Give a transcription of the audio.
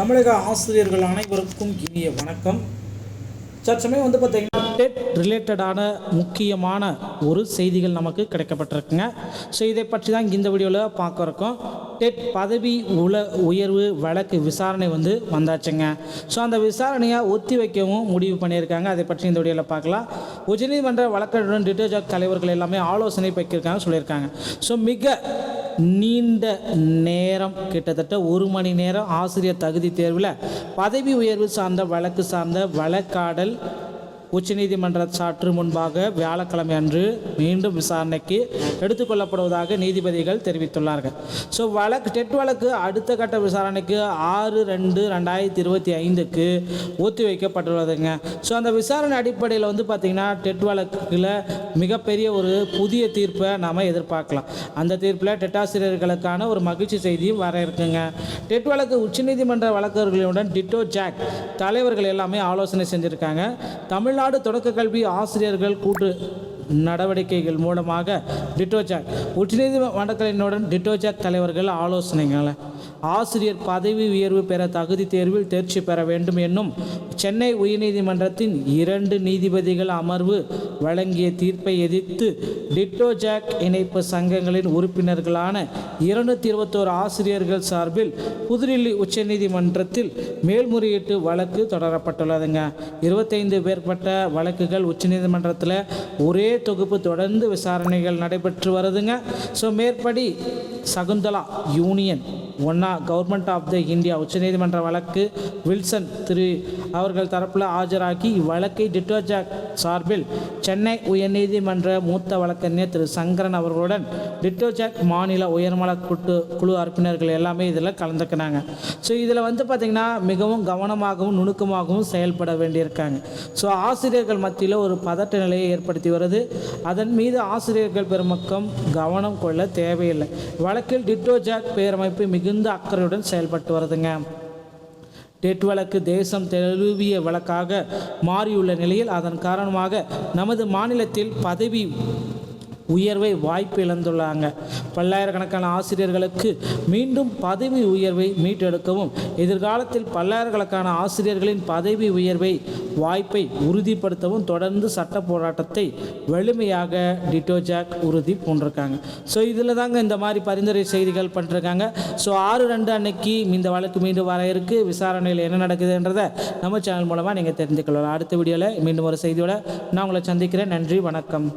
தமிழக ஆசிரியர்கள் அனைவருக்கும் இனிய வணக்கம். சற்சமயம் வந்து பார்த்தீங்கன்னா டெட் ரிலேட்டடான முக்கியமான ஒரு செய்திகள் நமக்கு கிடைக்கப்பட்டிருக்குங்க. ஸோ இதை பற்றி தான் இந்த வீடியோவில் பார்க்க இருக்கோம். டெட் பதவி உல உயர்வு வழக்கு விசாரணை வந்து வந்தாச்சுங்க. ஸோ அந்த விசாரணையை ஒத்தி வைக்கவும் முடிவு பண்ணியிருக்காங்க. அதை பற்றி இந்த வீடியோவில் பார்க்கலாம். உச்சநீதிமன்ற வழக்கறிஞருடன் டிட்டர்ஜாக் தலைவர்கள் எல்லாமே ஆலோசனை பக்கியிருக்காங்க சொல்லியிருக்காங்க. ஸோ மிக நீண்ட நேரம் கிட்டத்தட்ட ஒரு மணி நேரம் ஆசிரியர் தகுதி தேர்வில் பதவி உயர்வு சார்ந்த வழக்கு சார்ந்த வழக்காடல் உச்சநீதிமன்ற சாற்று முன்பாக வியாழக்கிழமை அன்று மீண்டும் விசாரணைக்கு எடுத்துக்கொள்ளப்படுவதாக நீதிபதிகள் தெரிவித்துள்ளார்கள். ஸோ வழக்கு டெட் வழக்கு அடுத்த கட்ட விசாரணைக்கு ஆறு ரெண்டு ரெண்டாயிரத்தி இருபத்தி ஐந்துக்கு ஒத்தி வைக்கப்பட்டுள்ளதுங்க ஸோ அந்த விசாரணை அடிப்படையில் வந்து பார்த்திங்கன்னா டெட் வழக்கில் மிகப்பெரிய ஒரு புதிய தீர்ப்பை நாம் எதிர்பார்க்கலாம். அந்த தீர்ப்பில் டெட்டாசிரியர்களுக்கான ஒரு மகிழ்ச்சி செய்தியும் வர இருக்குங்க. டெட் வழக்கு உச்சநீதிமன்ற வழக்கறிஞர்களுடன் டிட்டோ ஜாக் தலைவர்கள் எல்லாமே ஆலோசனை செஞ்சுருக்காங்க. தமிழ் தமிழ்நாடு தொடக்க கல்வி ஆசிரியர்கள் கூட்டு நடவடிக்கைகள் மூலமாக டிட்டோஜாக் உச்சநீதிமன்றங்களினுடன் டிட்டோஜாக் தலைவர்கள் ஆலோசனைகளை ஆசிரியர் பதவி உயர்வு பெற தகுதி தேர்வில் தேர்ச்சி பெற வேண்டும் என்னும் சென்னை உயர்நீதிமன்றத்தின் இரண்டு நீதிபதிகள் அமர்வு வழங்கிய தீர்ப்பை எதிர்த்து டிட்டோஜாக் இணைப்பு சங்கங்களின் உறுப்பினர்களான இருநூத்தி இருபத்தோரு ஆசிரியர்கள் சார்பில் புதுடில்லி உச்சநீதிமன்றத்தில் மேல்முறையீட்டு வழக்கு தொடரப்பட்டுள்ளதுங்க. இருபத்தைந்து பேர்பட்ட வழக்குகள் உச்சநீதிமன்றத்தில் ஒரே தொகுப்பு தொடர்ந்து விசாரணைகள் நடைபெற்று வருதுங்க. ஸோ மேற்படி சகுந்தலா யூனியன் ஒன்னா கவர்மெண்ட் ஆஃப் த இந்தியா உச்சநீதிமன்ற வழக்கு வில்சன் திரு அவர்கள் தரப்பில் ஆஜராகி இவ்வழக்கை டிட்டோஜாக் சார்பில் சென்னை உயர்நீதிமன்ற மூத்த வழக்கறிஞர் திரு சங்கரன் அவர்களுடன் டிட்டோஜாக் மாநில உயர்மல கூட்டு குழு உறுப்பினர்கள் எல்லாமே இதில் கலந்துக்கினாங்க. ஸோ இதில் வந்து பார்த்திங்கன்னா மிகவும் கவனமாகவும் நுணுக்கமாகவும் செயல்பட வேண்டியிருக்காங்க. ஸோ ஆசிரியர்கள் மத்தியில் ஒரு பதட்ட நிலையை ஏற்படுத்தி வருது. அதன் மீது ஆசிரியர்கள் பெருமக்கம் கவனம் கொள்ள தேவையில்லை. வழக்கில் டிட்டோஜாக் பேரமைப்பு மிகுந்த அக்கறையுடன் செயல்பட்டு வருதுங்க. டெட் வழக்கு தேசம் தழுவிய வழக்காக மாறியுள்ள நிலையில் அதன் காரணமாக நமது மாநிலத்தில் பதவி உயர்வை வாய்ப்பு இழந்துள்ளாங்க. பல்லாயிரக்கணக்கான ஆசிரியர்களுக்கு மீண்டும் பதவி உயர்வை மீட்டெடுக்கவும் எதிர்காலத்தில் பல்லாயிரக்கணக்கான ஆசிரியர்களின் பதவி உயர்வை வாய்ப்பை உறுதிப்படுத்தவும் தொடர்ந்து சட்ட போராட்டத்தை வலிமையாக டிட்டோஜாக் உறுதி பூண்டிருக்காங்க. ஸோ இதில் தாங்க இந்த மாதிரி பரிந்துரை செய்திகள் பண்ணிருக்காங்க ஸோ ஆறு ரெண்டு அன்னைக்கு இந்த வழக்கு மீண்டும் வர இருக்கு. விசாரணையில் என்ன நடக்குதுன்றதை நம்ம சேனல் மூலமாக நீங்கள் தெரிந்து கொள்ளலாம். அடுத்த வீடியோவில் மீண்டும் ஒரு செய்தியோட நான் உங்களை சந்திக்கிறேன். நன்றி வணக்கம்.